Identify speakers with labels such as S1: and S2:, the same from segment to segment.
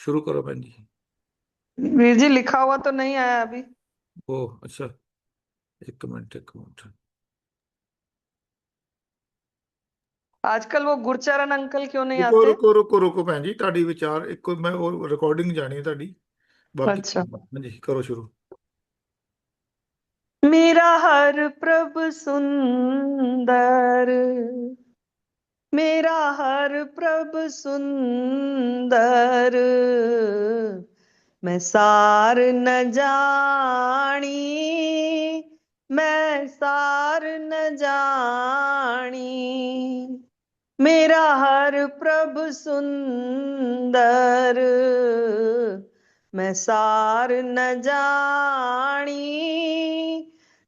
S1: शुरू करो बहन जी
S2: वीर जी लिखा हुआ तो नहीं आया अभी
S1: ओ अच्छा एक मिनट एक मिनट
S2: आजकल वो गुरचरण अंकल क्यों नहीं
S1: रुको
S2: आते
S1: रुको रुको रुको भैन जी ਤੁਹਾਡੀ ਵਿਚਾਰ ਇੱਕੋ ਮੈਂ ਉਹ ਰਿਕਾਰਡਿੰਗ ਜਾਣੀ ਹੈ ਤੁਹਾਡੀ ਬਾਕੀ
S2: अच्छा
S1: ਹਾਂਜੀ ਕਰੋ ਸ਼ੁਰੂ
S2: मेरा हर प्रभ सुंदर मेरा हर प्रभ सुंदर। मैं सार न जानी मैं सार न जानी मेरा हर प्रभ सुंदर। मैं सार न जानी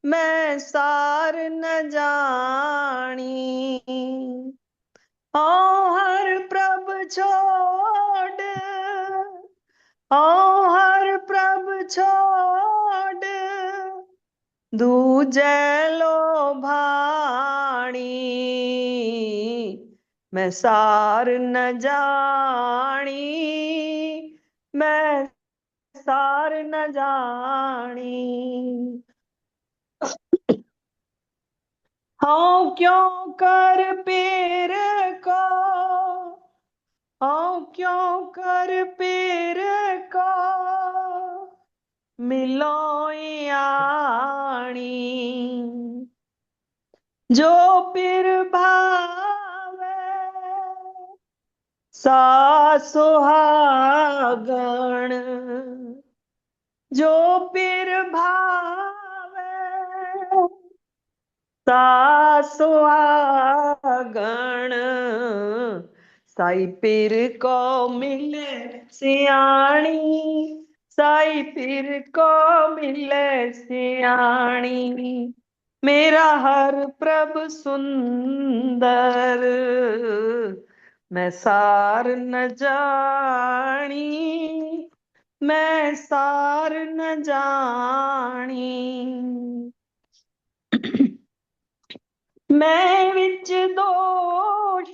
S2: मैं सार न जानी ओ हर प्रभ छोड़ ओ हर प्रभ छोड़, दूजे लो भाणी, मैं सार न जानी मैं सार न जानी हाँ क्यों कर पेर को? हाँ क्यों कर पेर को? मिलो याणी जो पीर भावे, सा सुहागण। जो पिर भावे सा सुहागण साई पीर को मिले सियाणी। साई पीर को मिले सियाणी। मेरा हर प्रभ सुंदर, मैं सार न जानी मैं सार न जानी मैं विच दोष,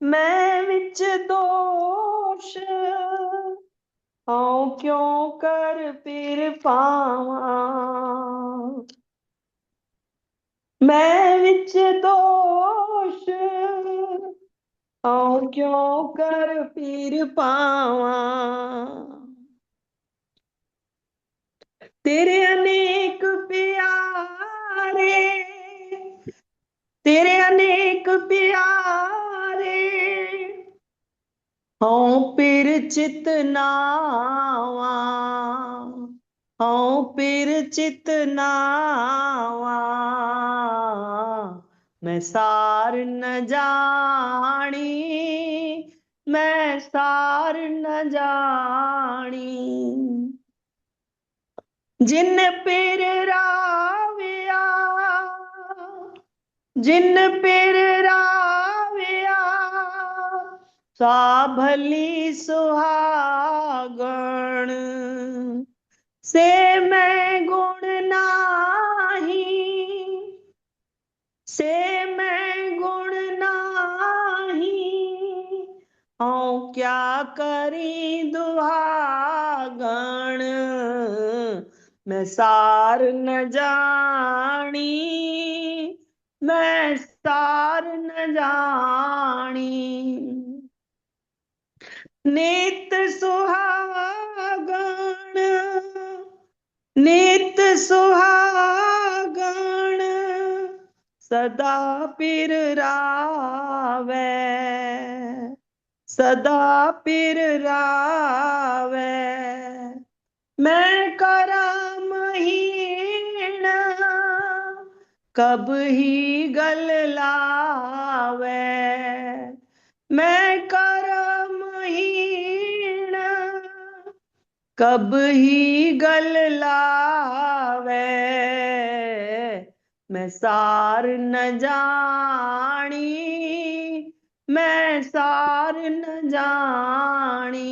S2: मैं विच दोष औ क्यों कर पीर पावा? मैं विच दोष औ क्यों कर पीर पावा? तेरे अनेक हूँ पीर चित नावा, हूँ पीर चित नावा। मैं सार न जानी मैं सार न जानी जिन पीर राविया, जिन पीर राविया सा भली सुहागण, से मैं गुण नाही। से मैं गुण नाही। हूँ, क्या करी दुहागण? मैं सार न जानी मैं सार न जानी नित सुहागण नित सुहागण, सदा पिर रावे, सदा पिर रावे। मैं करमहीन कब ही गल लावे। मैं करमहीन कब ही गल लावे? मैं सार न जानी मैं सार न जानी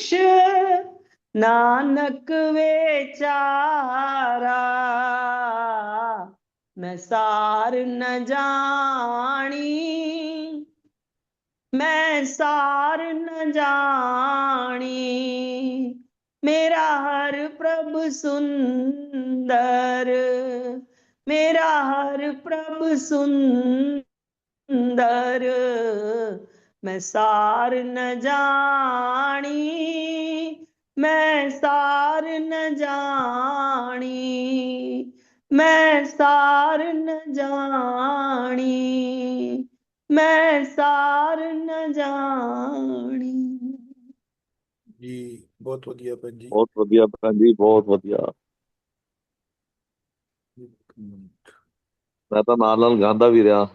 S2: मोक्ष नानक वेचारा मैं सार न जानी, मैं सार न जानी, मेरा हर प्रभु सुंदर, मेरा हर प्रभु सुंदर, मैं सार न जान ਨ ਜਾਣੀ ਮੈਂ ਸਾਰ ਨ ਜਾਣੀ ਮੈਂ ਸਾਰ ਨ ਜਾਣੀ।
S1: ਜੀ ਬਹੁਤ ਵਧੀਆ ਭੈਣ ਜੀ।
S3: ਬਹੁਤ ਵਧੀਆ ਭੈਣ ਜੀ ਬਹੁਤ ਵਧੀਆ। ਮੈਂ ਤਾਂ ਨਾਲ ਨਾਲ ਗਾਉਂਦਾ ਵੀ ਰਿਹਾ।